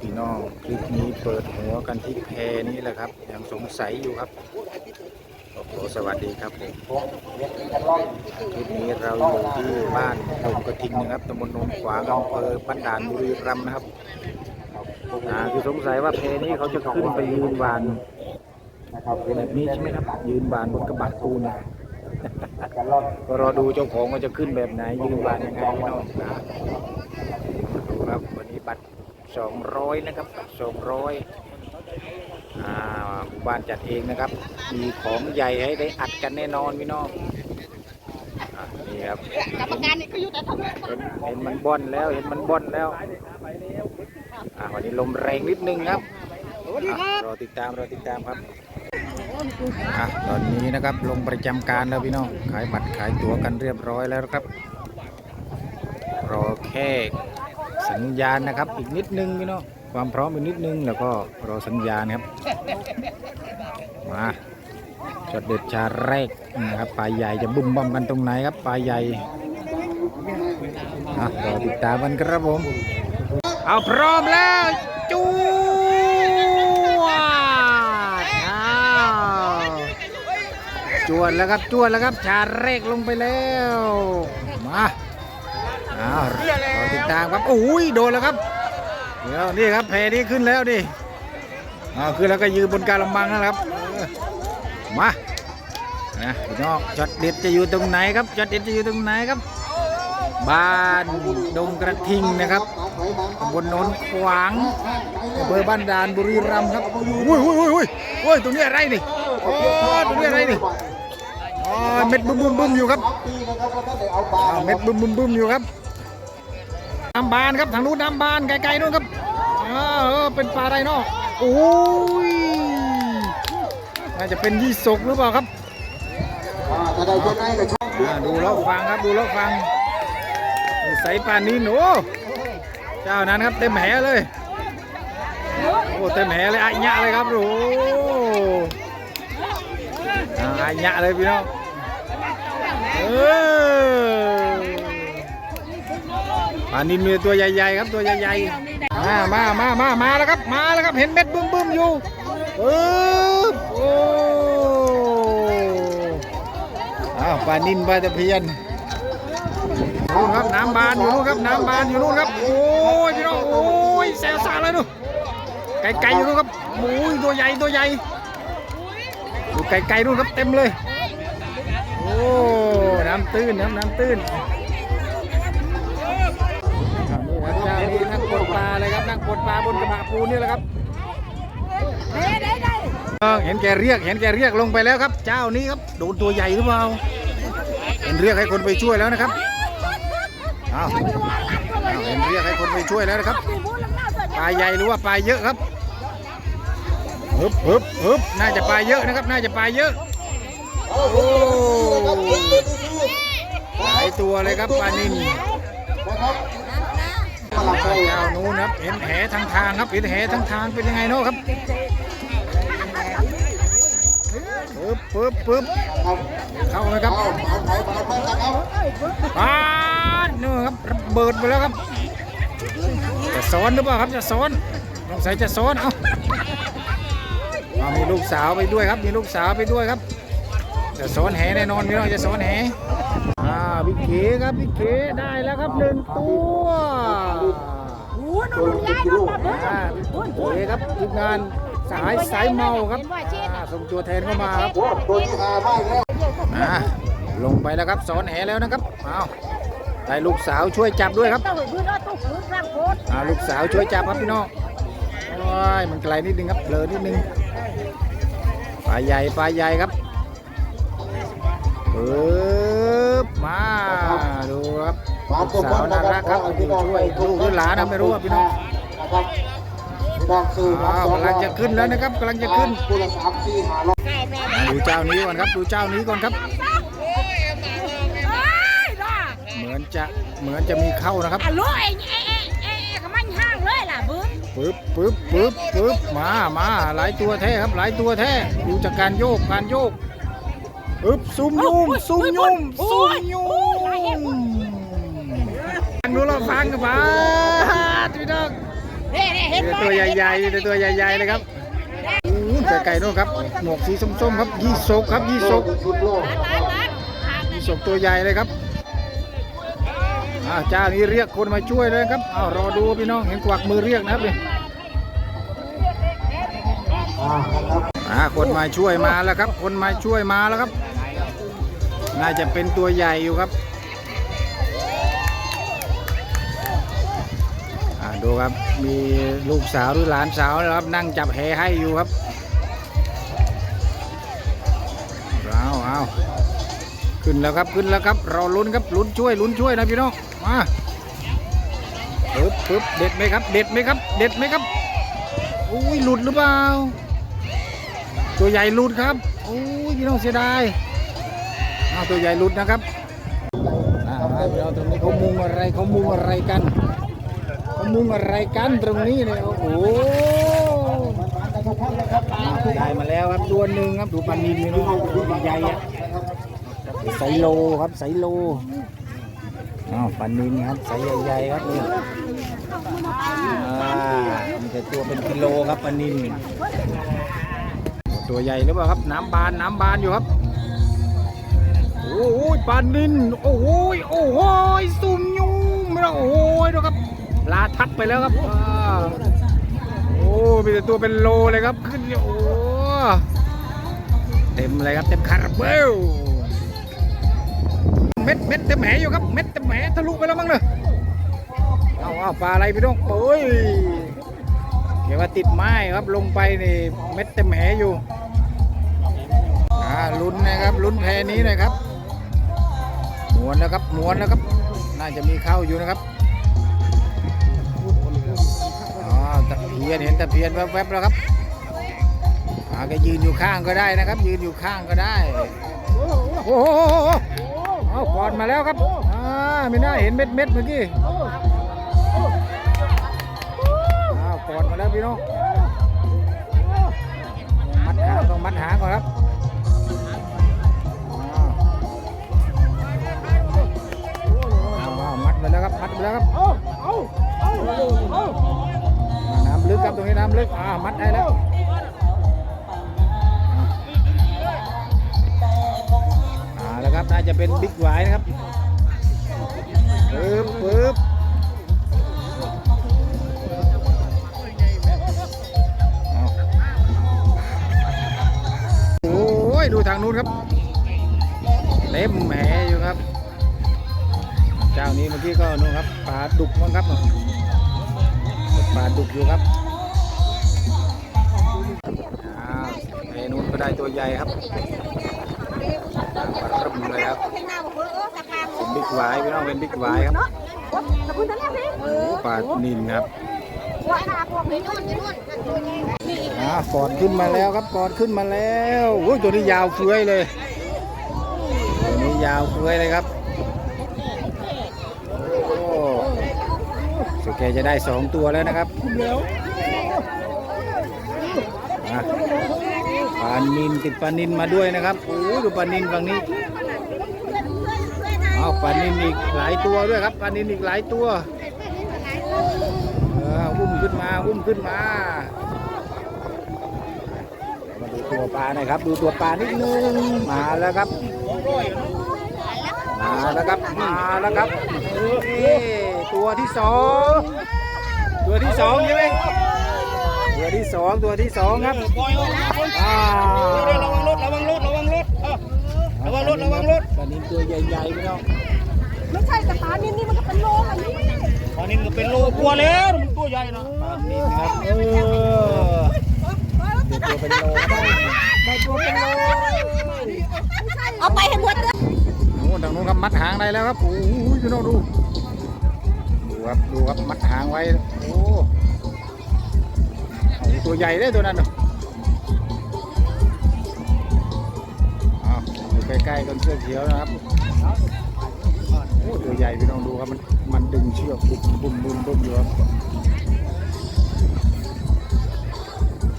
พี่น้องคลิปนี้เปิดหัวกันที่แพนี้แหละครับ ยังสงสัยอยู่ครับโอ้โหสวัสดีครับผมคลิปนี้เราอยู่ที่บ้านดงกระทิงนะครับตำบลนนขวางอำเภอบ้านด่านบุรีรัมย์นะครับอ่าคือสงสัยว่าแพนี้เขาจะขึ้นไปยืนวานแบบนี้ใช่ไหมครับ ยืนวานบนกระบะปูนนะก็รอดูเจ้าของว่าจะขึ้นแบบไหนยืนวานยังไงพี่น้องนะครับ 200 นะครับบัตร200อ่าหมู่บ้านจัดเองนะครับ มีของใหญ่ให้ได้อัดกันแน่นอนพี่น้องอะนี่ครับกรรมการนี่ก็อยู่แต่ทำไมเห็นเห็นมันบ่อนแล้วเห็นมันบ่อนแล้วอ่าวันนี้ลมแรงนิดนึงครับอะรอติดตามรอติดตามครับอะตอนนี้นะครับลงประจำการแล้วพี่น้องขายบัตรขายตั๋วกันเรียบร้อยแล้วครับรอแค่ สัญญาณนะครับอีกนิดนึงพี่น้องความพร้อมอีกนิดนึงแล้วก็รอสัญญาณครับ มาช็อตเด็ดชาแรกนะครับปลาใหญ่จะบุ้มบอมกันตรงไหนครับปลาใหญ่รอติดตามกันครับผม เอาพร้อมแล้วจูวดอ้าวจวนแล้วครับจวนแล้วครับชาเรกลงไปแล้ว มา อ้าวรอติดตามครับโอ้ยโดนแล้วครับเดี๋ยวนี่ครับแพนี้ขึ้นแล้วดิอ้าวขึ้นแล้วก็ยืนบนการลำบังนะครับมานะพี่น้องช็อตเด็ดจะอยู่ตรงไหนครับช็อตเด็ดจะอยู่ตรงไหนครับ บ้านดงกระทิงนะครับบนโนนขวางอำเภอบ้านดานบุรีรัมย์ครับอุ้ยอุ้ยอุ้ยอุ้ยอุ้ยตรงนี้อะไรนี่โอ้ตรงนี้อะไรนี่อ๋อเม็ดบึ้มบึ้มบึ้มอยู่ครับอ้าวเม็ดบึ้มบึ้มบึ้มอยู่ครับ น้ำบานครับทางนู้นน้ำบานไกลๆนู้นครับอ้าเออเป็นปลาอะไรเนาะโอ้ยน่าจะเป็นยี่สกหรือเปล่าครับถ้าได้จะได้ก็ชอบอ่าดูแล้วฟังครับดูแล้วฟังใส่ปลานนี้หนูเจ้านั้นครับเต็มแหเลยโอ้เต็มแหเลยอะยะเลยครับโอ้โหอ่าอะยะเลยพี่น้องเออานินมีตัวใหญ่ๆครับตัวใหญ่ๆมามามามามาแล้วครับมาแล้วครับเห็นเม็ดบึ้มบึ้มๆอยู่เออโอ้อ้าวปลานินปลาตะเพียนนู่นครับน้ำบานอยู่นู่นครับน้ำบานอยู่นู่นครับโอ้ยพี่น้องโอ้ยแซวซ่าเลยดูไก่ไก่อยู่นู่นครับโอ้ยตัวใหญ่ตัวใหญ่ดูไก่ไก่นู่นครับเต็มเลยโอ้น้ำตื้นน้ำน้ำตื้น บนปลดปลาบนกระบะปูนี่แหละครับเห็นแกเรียก เห็นแกเรียกลงไปแล้วครับ เจ้านี้ครับโดนตัวใหญ่หรือเปล่าเห็นเรียกให้คนไปช่วยแล้วนะครับอ้าวอ้าเห็นเรียกให้คนไปช่วยแล้วนะครับปลาใหญ่หรือว่าปลาเยอะครับฮึบฮึบฮึบน่าจะปลาเยอะนะครับ น่าจะปลาเยอะโอ้หลายตัวเลยครับปลานินนะครับมาหลับไป เจ้านู้นครับเห็นแหทางทางครับเห็นแหทางทางเป็นยังไงเนาะครับปึ๊บปึ๊บปึ๊บเข้าไหมครับเอาเอาไทยมาไปนะครับปาดนู่นครับระเบิดไปแล้วครับ จะซ้อนหรือเปล่าครับจะซ้อนสงสัยจะซ้อนเอาเอามีลูกสาวไปด้วยครับ มีลูกสาวไปด้วยครับ จะซ้อนแหแน่นอนพี่น้องจะซ้อนแหอ่าพี่เขครับพี่เขได้แล้วครับหนึ่งตัว โอ้โหนุ่นยายนุ่นอ่าพี่เขครับทีมงานสายสายเมาครับอ่าส่งตัวแทนเข้ามาครับ โอ้ตัวที่หาได้แล้วอ่าลงไปแล้วครับสอนแหแล้วนะครับเอาได้ลูกสาวช่วยจับด้วยครับอ่าลูกสาวช่วยจับครับพี่น้องโอ้ยมันไกลนิดนึงครับเบลอนิดนึงปลาใหญ่ปลาใหญ่ครับปึ๊บมาดูครับ สาวน่ารักครับอยู่ช่วยลูกหรือหลานนะไม่รู้ครับพี่น้องบพี่น้องซื้ออ้าวกำลังจะขึ้นแล้วนะครับกำลังจะขึ้นดูเจ้านี้ก่อนครับดูเจ้านี้ก่อนครับ เหมือนจะเหมือนจะมีเข้านะครับอะรู้ไอ้ไอ้ไอ้ไอ้ไอ้ขมันห้างเลยล่ะปึ๊บปึ๊บปึ๊บปึ๊บมามาหลายตัวแท้ครับหลายตัวแท้ดูจากการโยกการโยกปึ๊บซุ่มยุ่มซุ่มยุ่มซุ่มยุ่ม ฟังดูเราฟังกันไปพี่น้องเฮ้ยเห็นเดี๋ยวบ่ไปตัวใหญ่ๆมีแต่ตัวใหญ่ๆเลยครับอู้ไก่ๆนู่นครับ หมวกสีส้มๆครับ ยี่สกครับ ยี่สกชุดโลกยี่สกตัวใหญ่เลยครับอ่าเจ้านี้เรียกคนมาช่วยเลยครับอ้าวรอดูพี่น้อง เห็นกวักมือเรียกนะครับนี่อ่านะครับอ่าคนมาช่วยมาแล้วครับ คนมาช่วยมาแล้วครับ น่าจะเป็นตัวใหญ่อยู่ครับ ดูครับ มีลูกสาวหรือหลานสาวนะครับ นั่งจับแหให้อยู่ครับเอาเอาขึ้นแล้วครับขึ้นแล้วครับ เราลุ้นครับลุ้นช่วยลุ้นช่วยนะพี่น้องมาปึ๊บปึ๊บเด็ดไหมครับ เด็ดไหมครับ เด็ดไหมครับอุ้ยหลุดหรือเปล่า ตัวใหญ่หลุดครับโอ้ยพี่น้องเสียดายเอาตัวใหญ่หลุดนะครับอ่าพี่น้องตรงนี้เขามุงอะไรเขามุงอะไรกัน มุงอะไรกันตรงนี้เนี่ยโอ้โหได้มาแล้วครับตัวหนึ่งครับดูปลานินนี่น้องตัวใหญ่อะไซโลครับไซโลอ้าวปลานินครับไซใหญ่ๆครับนี่อ่ามีแต่ตัวเป็นกิโลครับปลานินตัวใหญ่หรือเปล่าครับน้ำบานน้ำบานอยู่ครับโอ้โหปลานินโอ้โหโอ้โหซุ่มยุ่งไม่ต้องโอ้โหดูครับ ลาทับไปแล้วครับโอ้มีแต่ตัวเป็นโลเลยครับขึ้นเนี่ยโอ้เต็มเลยครับเต็มคาราเบลเม็ดเม็ดเต็มแหมอยู่ครับเม็ดเต็มแหมทะลุไปแล้วมั้งเนอะเอาเอาปลาอะไรพี่น้องโอ้ยเดี๋ยวว่าติดไม้ครับลงไปนี่เม็ดเต็มแหอยู่อ่าลุ้นนะครับลุ้นแพนี้นะครับหมวนแล้วครับหมวนแล้วครับ น่าจะมีเข้าอยู่นะครับ เพียนเห็นตะเพียนแวบๆแล้วครับอาก็ยืนอยู่ข้างก็ได้นะครับ ยืนอยู่ข้างก็ได้ โอ้โหเอาปอดมาแล้วครับอ่าไม่น่าเห็นเม็ดเม็ดเมื่อกี้อ้าวกอดมาแล้วพี่น้องมัดหางต้องมัดหางก่อนครับอ้าวอ้าวอ้าวมัดไปแล้วครับมัดไปแล้วครับ ลึกครับตรงนี้น้ำลึกอ่ามัดได้แล้วอ่าแล้วครับน่าจะเป็นบิ๊กไวนะครับปึ๊บปึ๊บโอ้ยดูทางนู้นครับเต็มแหมอยู่ครับ เจ้านี้เมื่อกี้ก็นู่นครับปลาดุกมั้งครับ ปลาดุกอยู่ครับอ้าวเมนูนก็ได้ตัวใหญ่ครับปลารุ่มเลยครับเป็นบิ๊กไวพี่น้องเป็นบิ๊กไวครับปลานินครับอ่ากอดขึ้นมาแล้วครับกอดขึ้นมาแล้วโอ้ยตัวนี้ยาวเฟื้อยเลยตัวนี้ยาวเฟื้อยเลยครับโอ้สุ แกจะได้สองตัวแล้วนะครับอะปลานินติดปลานินมาด้วยนะครับโอ้ยดูปลานินฝั่งนี้เอาปลานินอีกหลายตัวด้วยครับปลานินอีกหลายตัวเอออุ้มขึ้นมาอุ้มขึ้นมามาดูตัวปลาหน่อยครับ ดูตัวปลานิดนึงมาแล้วครับมาแล้วครับมาแล้วครับนี่ ตัวที่สองตัวที่สองใช่ไหมตัวที่สองตัวที่สองครับอ่าระวังรถระวังรถระวังรถเออระวังรถระวังรถปลานินตัวใหญ่ๆพี่น้องไม่ใช่แต่ปลานินนี่มันก็เป็นโลอะไรนี่ตอนนี้ก็เป็นโลกลัวแล้วมันตัวใหญ่นะปลานินครับเออเดี๋ยวตัวเป็นโลครับได้ตัวเป็นโลเอาไปให้หมดเลยโอ้ทางนู้นครับมัดหางได้แล้วครับโอ้ยพี่น้องดูดู ครับดูครับมัดหางไว้โอ้ตัวใหญ่เลยตัวนั้นเนาะอ้าวอยู่ใกล้ๆกันเสื้อเขียวนะครับโอ้ตัวใหญ่พี่น้องดูครับมันมันดึงเชือกบุ้มบุ้มบุ้มบุ้มอยู่ครับ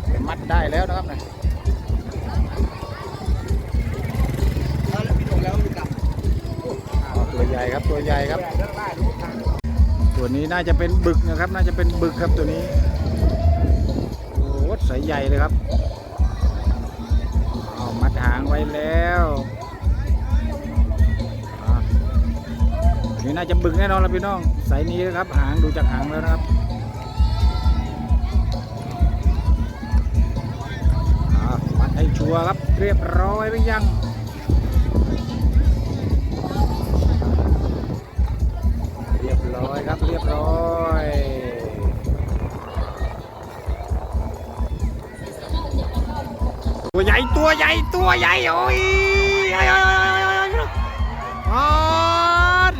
เป็นมัดได้แล้วนะครับนะตัวใหญ่ครับตัวใหญ่ครับ ตัวนี้น่าจะเป็นบึกนะครับ น่าจะเป็นบึกครับตัวนี้สายใหญ่เลยครับเอามัดหางไว้แล้วนี่น่าจะบึกแน่นอนแล้วพี่น้องสายนี้นะครับ หางดูจากหางแล้วนะครับมัดให้ชัวร์ครับ เรียบร้อยหรือยัง ครับเรียบร้อยตัวใหญ่ตัวใหญ่ตัวใหญ่โอ้ยโอ้ยโอ้ยโอ้ยโอ้ย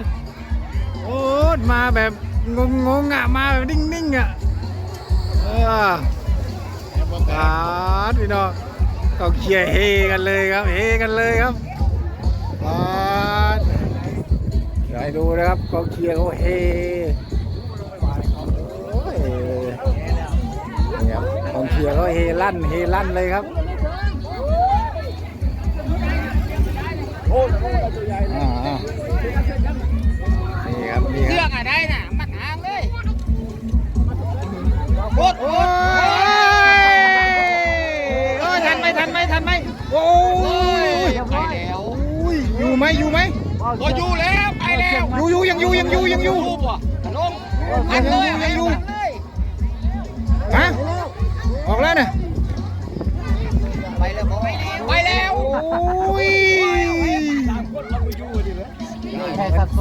โอ้ยมาแบบงงงๆอะมาแบบนิ่งๆอะเออปาดพี่น้องก็เชียร์เฮกันเลยครับเฮกันเลยครับปาด เดี๋ ยวให้ดูนะครับกองเชียร์เขาเฮโอ้ยนี่ครับกองเชียร์เขาเฮลั่นเฮลั่นเลยครับอ่าอ่านี่ครับนี่คเชือรับกอะได้น่ะมัดหางเลยโคตรโอ้ยโอ้ยทันไหมทันไหมทันไหมโอ้ยไปแล้วโอ้ยอยู่ไหมอยู่ไหมก็อยู่แล้วไปแล้ว อยู่อยู่ยังอยู่ยังอยู่ยังอยู่ลงยังอยู่ยังอยู่เลยฮะออกแล้วนี่ยไปแล้วไปแล้วโอ้ย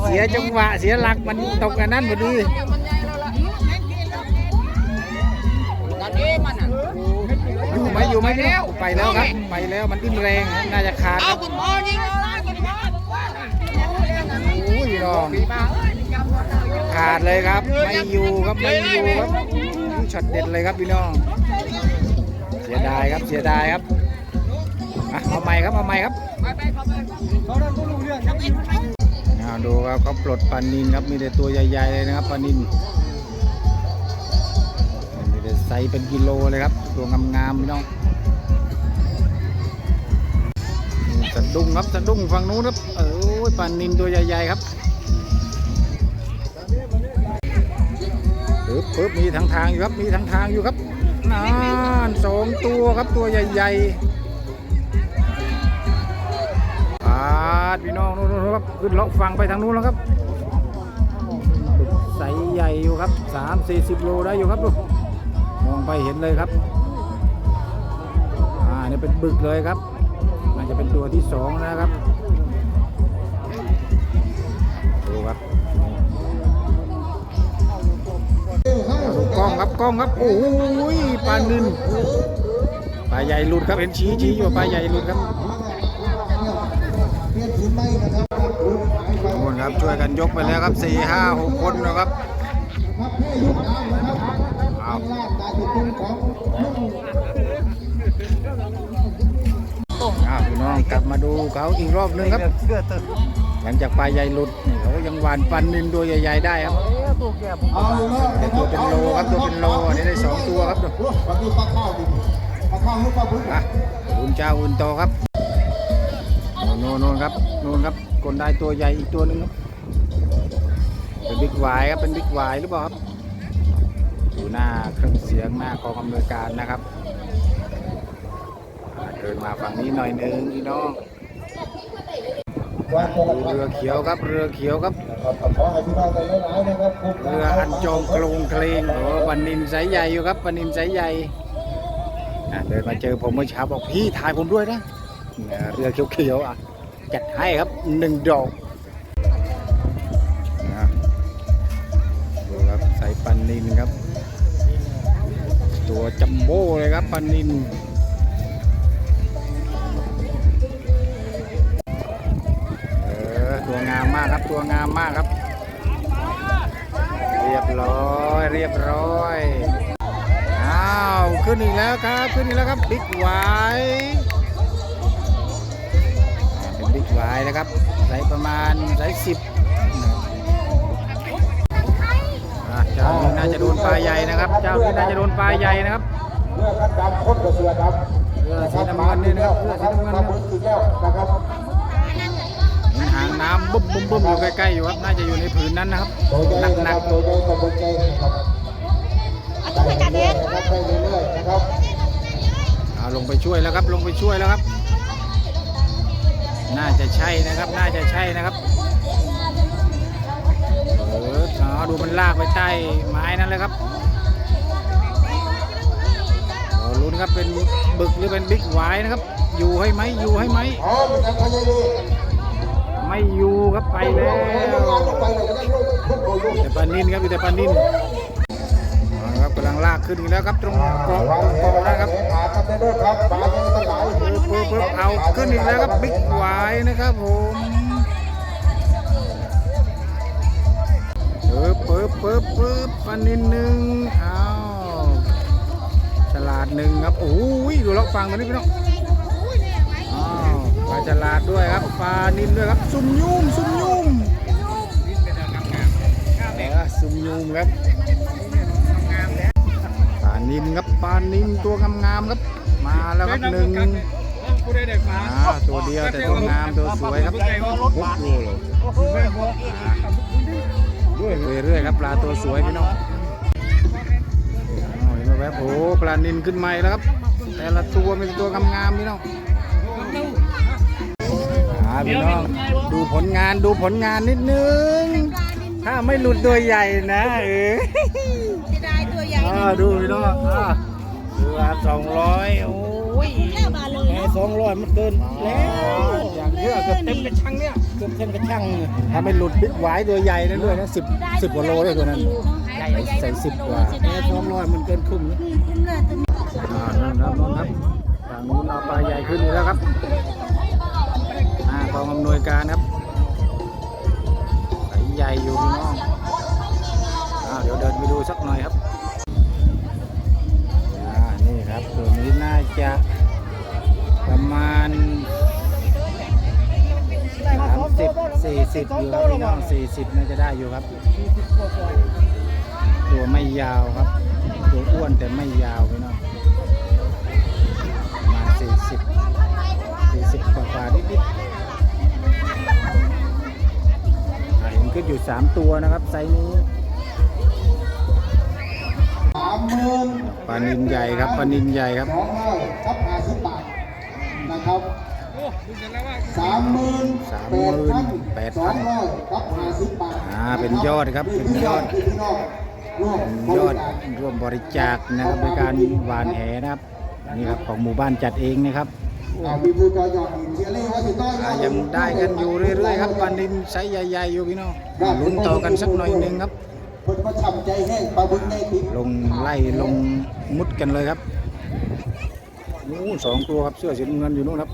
เสียจังหวะเสียหลักมันตกอันนั้นพอดีอยู่ไหมอยู่ไหมพี่ไปแล้วครับไปแล้วมันดิ้นแรงน่าจะขาดเอาคุณหมอยิงเลย รอง ขาดเลยครับ ไม่อยู่ครับไม่อยู่ครับช็อตเด็ดเลยครับพี่น้อง เสียดายครับเสียดายครับเอาใหม่ครับเอาใหม่ครับเอาดูครับเขาปลดปลานินครับมีแต่ตัวใหญ่ๆเลยนะครับปลานินมีแต่ไซส์เป็นกิโลเลยครับ ตัวงามๆพี่น้องสะดุ้งครับสะดุ้งฝั่งนู้นครับเออปลานินตัวใหญ่ๆครับ ปึ๊บปึ๊บมีทางทางอยู่ครับ มีทางทางอยู่ครับนานสองตัวครับตัวใหญ่ๆปาดพี่น้องนู่นครับขึ้นเลาะฝั่งไปทางนู้นแล้วครับบึกใสใหญ่อยู่ครับสามสี่สิบโลได้อยู่ครับดูมองไปเห็นเลยครับอ่านี่เป็นบึกเลยครับน่าจะเป็นตัวที่สองนะครับ ล้องครับกล้องครับโอ้ยปลานินปลาใหญ่หลุดครับเห็นชี้ชี้อยู่ปลาใหญ่หลุดครับทุกคนครับช่วยกันยกไปแล้วครับสี่ห้าหกคนนะครับเอาพี่น้องกลับมาดูเขาอีกรอบหนึงครับ หลังจากปลาใหญ่หลุดนี่เขายังหวานปันนินตัวใหญ่ ๆ ได้ครับ ได้ตัวเป็นโลครับตัวเป็นโลอันนี้ได้สองตัวครับดูปลาคือปลาข้าวดิปลาข้าวหรือปลาบึกอะอุ่นเจ้าอุ่นโตครับโน่นโน่นครับโน่นครับคนได้ตัวใหญ่อีกตัวหนึงครับเป็นบิ๊กไวายครับเป็นบิ๊กไวายหรือเปล่าครับอยู่หน้าเครื่องเสียงหน้ากองอำนวยการนะครับเดินมาฝั่งนี้หน่อยหนึงพี่น้อง เรือเขียวครับเรือเขียวครับเรืออันจองโครงเคลงโอ้ปันนินไซส์ใหญ่อยู่ครับปันนินไซส์ใหญ่เดินมาเจอผมเมื่อเช้าบอกพี่ถ่ายผมด้วยนะเรือเขียวๆอะจัดให้ครับหนึ่งดอกนะดูครับใส่ปันนินครับ ตัวจัมโบ้เลยครับปันนิน มากครับ ตัวงามมากครับ เรียบร้อย เรียบร้อย อ้าว ขึ้นอีกแล้วครับ ขึ้นอีกแล้วครับ บิ๊กไวเป็นบิ๊กไวนะครับไซส์ประมาณไซส์สิบเจ้านี้น่าจะโดนปลาใหญ่นะครับ เจ้านี้น่าจะโดนปลาใหญ่นะครับเรือคันดำคนกับเสือดำเสื้อสีน้ำเงินนี่นะครับเสื้อสีน้ำเงินปลานะบึกอีกแล้วนะครับ น้ำบุ้มบุ้มบุ้มอยู่ใกล้ๆอยู่ครับน่าจะอยู่ในผืนนั้นนะครับหนักหนักบตัวใหญ่กับใหญ่นะครับได้เรื่อยๆนะครับเอยๆนะครับลงไปช่วยแล้วครับ ลงไปช่วยแล้วครับ น่าจะใช่นะครับ น่าจะใช่นะครับเอออ๋อดูมันลากไปใต้ไม้นั่นเลยครับรอลุ้นครับเป็นบึกหรือเป็นบิ๊กไวนะครับ อยู่ให้ไหมอยู่ให้ไหมอ๋อเป็นการพยายาม ไม่อยู่ครับไปแล้วเด้ลูกทุกคนลูกแต่ปานินครับมีแต่ปานินเอาละครับกำลังลากขึ้นอีกแล้วครับตรงเกาะตรงเกาะนะครับปึ๊บปึ๊บปึ๊บเอาขึ้นอีกแล้วครับบิ๊กไวายนะครับผมปึ๊บปึ๊บปึ๊บปึ๊บปานินหนึ่งเอาฉลาดหนึ่งครับโอ้ยดูล็อกฟังตัวนี้พี่น้องอ้าวปลา ฉลาดด้วยครับปลานินด้วยครับซุ่มยุ่มซุ่มยุ่มเออซุ่มยุ่มครับปลานินครับปลานินตัวงามๆครับ มาแล้วครับหนึ่งกูได้เด็กมาอ่าตัวเดียวแต่ตัวงามตัวสวยครับปุ๊บดูเลยเรื่อยๆครับปลาตัวสวยพี่น้องอ๋อเห็นไหมแวบโอ้ปลานินขึ้นใหม่แล้วครับ แต่ละตัวเป็นตัวงามๆพี่น้องอ่า พี่น้อง ดูผลงานดูผลงานนิดนึง ถ้าไม่หลุดตัวใหญ่นะเออจะได้ตัวใหญ่อ่าดูพี่น้องอ่าดูครับสองร้อยโอ้ยแล้วมาเลยแค่สองร้อยมันเกินแล้วอย่างเยอะเกือบเต็มกระชังเนี่ยเกือบเส้นกระช่างถ้าไม่หลุดบิ๊กไวตัวใหญ่นั่นด้วยนะสิบสิบกว่าโลเลยตัวนั้นใส่สิบกว่าแค่สองร้อยมันเกินครึ่งนะอ่านั่นครับนั่นครับฝั่งนู้นเอาปลาใหญ่ขึ้นอีกแล้วครับอ่า กองอำนวยการครับใสใหญ่อยู่พี่น้องอเดี๋ยวเดินไปดูสักหน่อยครับนี่ครับตัวนี้น่าจะประมาณสามสิบสี่สิบอยู่ครับพี่น้องสี่สิบน่าจะได้อยู่ครับ ตัวไม่ยาวครับ ตัวอ้วนแต่ไม่ยาวพี่น้องประมาณสี่สิบสี่สิบกว่ากว่านิดๆ ขึ้นอยู่สามตัวนะครับไซส์นี้สามหมื่นปลานินใหญ่ครับปลานินใหญ่ครับสองร้อยกับห้าสิบบาทนะครับสามหมื่นสามหมื่นแปดสพัอนงร้อยกับห้าสิบบาทอ่าเป็นยอดครับเป็นยอดพี่น้องร่วมยอดร่วมบริจาคนะครับในการหวานแหนะครับนี่ครับของหมู่บ้านจัดเองนะครับอ่ามีผู้ต่อ ยอดอีกเชียร์ลี่ว่าสิต่อยออ่าดยังได้กันอยู่เรื่อยๆครับปลานินไซส์ใหญ่ๆอยู่พี่น้องอ่าลุ้นต่อกันสักหน่อยหนึ่งครับเพิ่นประชับใจแห้งปลาบึกในติดลงไล่ลงมุดกันเลยครับนู้นสองตัวครับเสื้อสีน้ำเงินอยู่นู้นครับ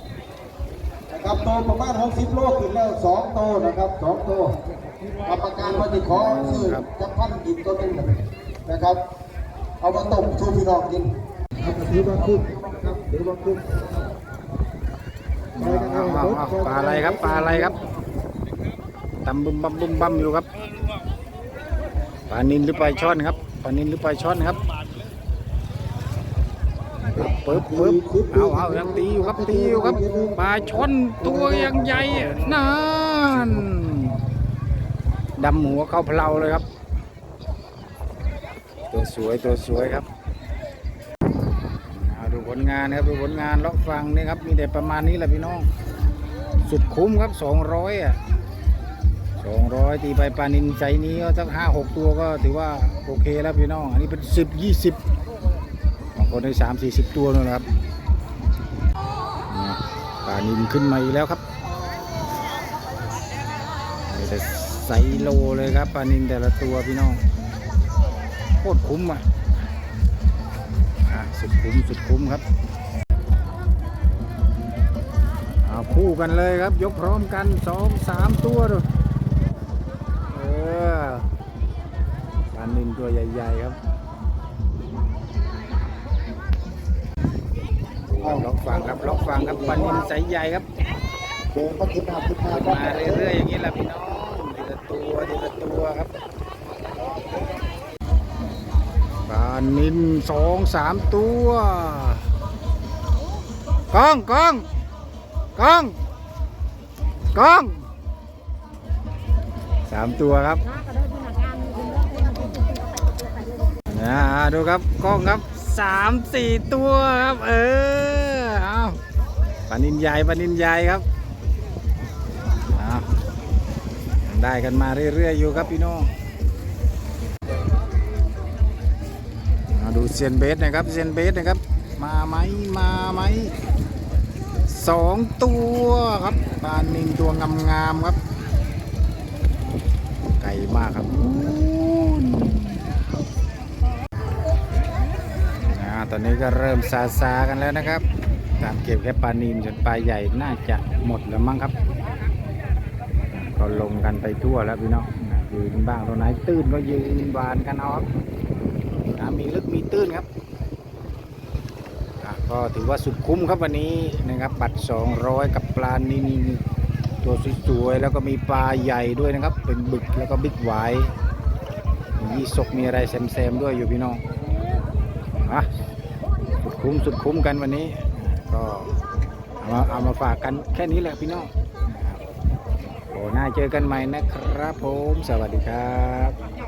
นะครับโตประมาณ60โลขึ้นแล้วสองโตนะครับสองโตกรรมการว่าจะขอซื้อจะพันกินตัวหนึงนะครับ เอามาต้มชูพี่น้องกินครับถือว่าคุ้มครับถือว่าคุ้ม เอาเอาเอาปลาอะไรครับปลาอะไรครับตำบึมบัมบึมบัมอยู่ครับปลานินหรือปลาช่อนครับปลานินหรือปลาช่อนครับปึ๊บปึ๊บเอาเอายังตีอยู่ครับตีอยู่ครับปลาช่อนตัวยังใหญ่นั่นดำหัวเข้าเพลาเลยครับ ตัวสวยตัวสวยครับ ลงานนะครับดูผลงานล็อกฟังนี่ครับมีแต่ประมาณนี้แหละพี่น้อง สุดคุ้มครับ200อะ200ตีไปปลานินใจนี้ก็สักห้าหกตัวก็ถือว่าโอเคแล้วพี่น้อง อันนี้เป็นสิบยี่สิบบางคนได้สามสี่สิบตัวนู่นนะครับนี่ปลานินขึ้นมาอีกแล้วครับแต่ไซโลเลยครับปลานินแต่ละตัวพี่น้องโคตรคุ้มอะ สุดคุ้มสุดคุ้มครับเอาคู่กันเลยครับ ยกพร้อมกันสองสามตัวดูเออปลานินตัวใหญ่ ๆ ครับเอาล็อกฟังครับล็อกฟังครับปลานินไซส์ใหญ่ครับเดินมาขึ้นมาขึ้นมามาเรื่อยๆอย่างนี้แหละพี่น้องทีละตัวทีละตัวครับานินสองสามตัวกองกองกองกองสามตัวครับนะดูครับกล้องครับสามสี่ตัวครับ เออปลาปานินใหญ่ปานินใหญ่ครับอ้าได้กันมาเรื่อยๆอยู่ครับพี่น้อง ดูเซียนเบสนะครับเซียนเบสนะครับ มาไหมมาไหมสองตัวครับปลาหนินตัวงามๆครับ ไกลมากครับอู้นอ่าตอนนี้ก็เริ่มซาซากันแล้วนะครับ ตามเก็บแค่ปลานินจนปลาใหญ่น่าจะหมดแล้วมั้งครับก็ลงกันไปทั่วแล้วพี่น้องยืนบ้างตรงไหนตื้นก็ยืนบานกันเอาครับ มีลึกมีตื้นครับก็ถือว่าสุดคุ้มครับวันนี้นะครับบัตร 200 กับปลานินตัวสวยๆแล้วก็มีปลาใหญ่ด้วยนะครับ เป็นบึกแล้วก็บิ๊กไวท์มียี่สกมีอะไรแซมๆด้วยอยู่พี่น้องอะสุดคุ้มสุดคุ้มกันวันนี้ ก็เอามาเอามาฝากกันแค่นี้แหละพี่น้องโอ้หน้าเจอกันใหม่นะครับผม สวัสดีครับ